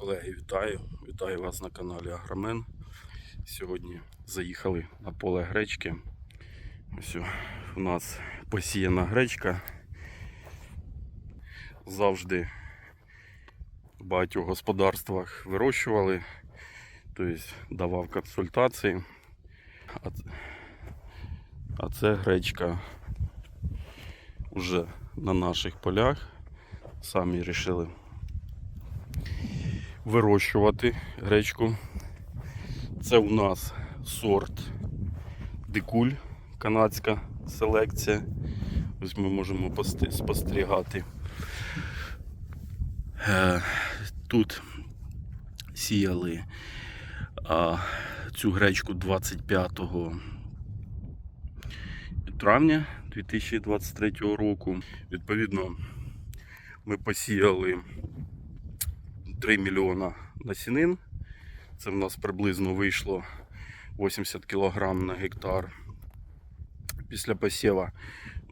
Колеги, вітаю! Вітаю вас на каналі Агромен. Сьогодні заїхали на поле гречки. Ось у нас посіяна гречка. Завжди в багатьох господарствах вирощували, тобто давав консультації. А, це гречка вже на наших полях. Самі вирішили вирощувати гречку. Це у нас сорт дикуль, канадська селекція. Ось ми можемо спостерігати. Е, Тут сіяли цю гречку 25 травня 2023 року. Відповідно, ми посіяли 3 мільйона насінин. Це в нас приблизно вийшло 80 кг на гектар. Після посіва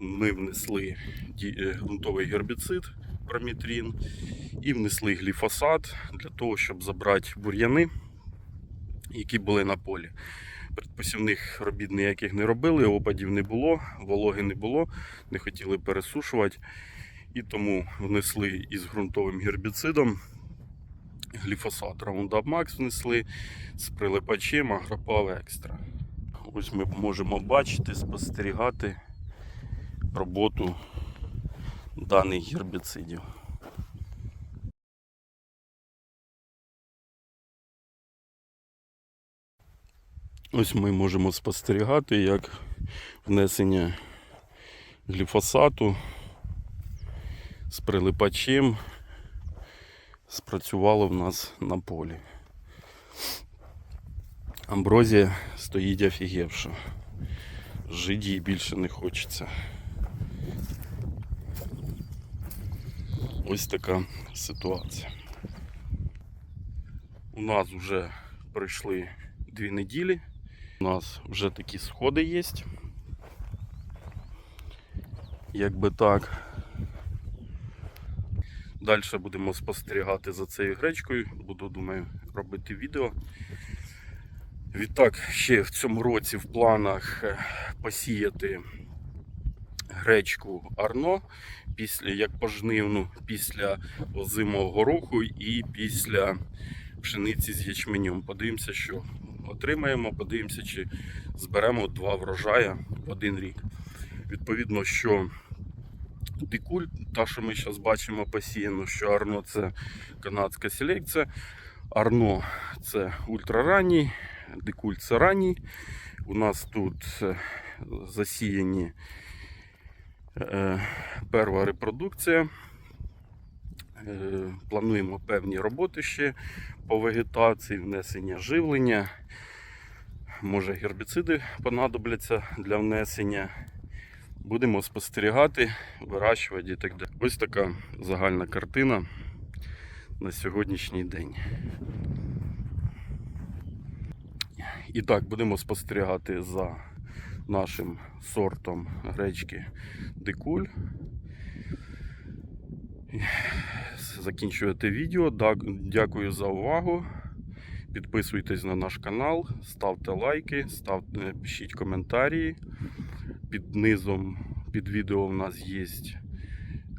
ми внесли е, ґрунтовий гербіцид промітрін і внесли гліфосат для того, щоб забрати бур'яни, які були на полі. Предпосівних робіт ніяких не робили, опадів не було, вологи не було, не хотіли пересушувати. І тому внесли із ґрунтовим гербіцидом гліфосат Roundup Max внесли з прилипачем Агропав Екстра. Ось ми можемо бачити, спостерігати роботу даних гербіцидів. Ось ми можемо спостерігати, як внесення гліфосату з прилипачем спрацювало в нас на полі. Амброзія стоїть офігевша. Жиді їй більше не хочеться. Ось така ситуація. У нас вже пройшли дві неділі. У нас вже такі сходи є. Якби так. Далі будемо спостерігати за цією гречкою. Буду, думаю, робити відео. Відтак, ще в цьому році в планах е, посіяти гречку Арно після як пожнивну після озимого гороху і після пшениці з ячменем. Подивимося, що отримаємо, подивимося, чи зберемо два врожая в один рік. Відповідно, що дикуль, та, що ми зараз бачимо посіяно, що Арно це канадська селекція. Арно це ультраранній, дикуль це ранній. У нас тут е, засіяні е, перша репродукція. Е, Плануємо певні роботи ще по вегетації, внесення живлення. Може гербіциди понадобляться для внесення. Будемо спостерігати, вирощувати і так далі. Ось така загальна картина на сьогоднішній день. І так, будемо спостерігати за нашим сортом гречки Дикуль. Закінчувати відео. Дякую за увагу. Підписуйтесь на наш канал, ставте лайки, ставте, пишіть коментарі. Під низом під відео в нас є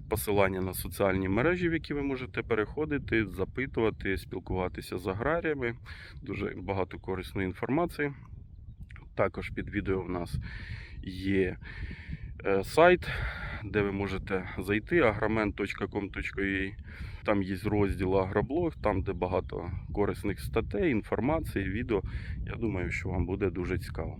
посилання на соціальні мережі, в які ви можете переходити, запитувати, спілкуватися з аграріями. Дуже багато корисної інформації. Також під відео в нас є е, сайт, де ви можете зайти agromen.com.ua. Там є розділ Агроблог, там де багато корисних статей, інформації, відео. Я думаю, що вам буде дуже цікаво.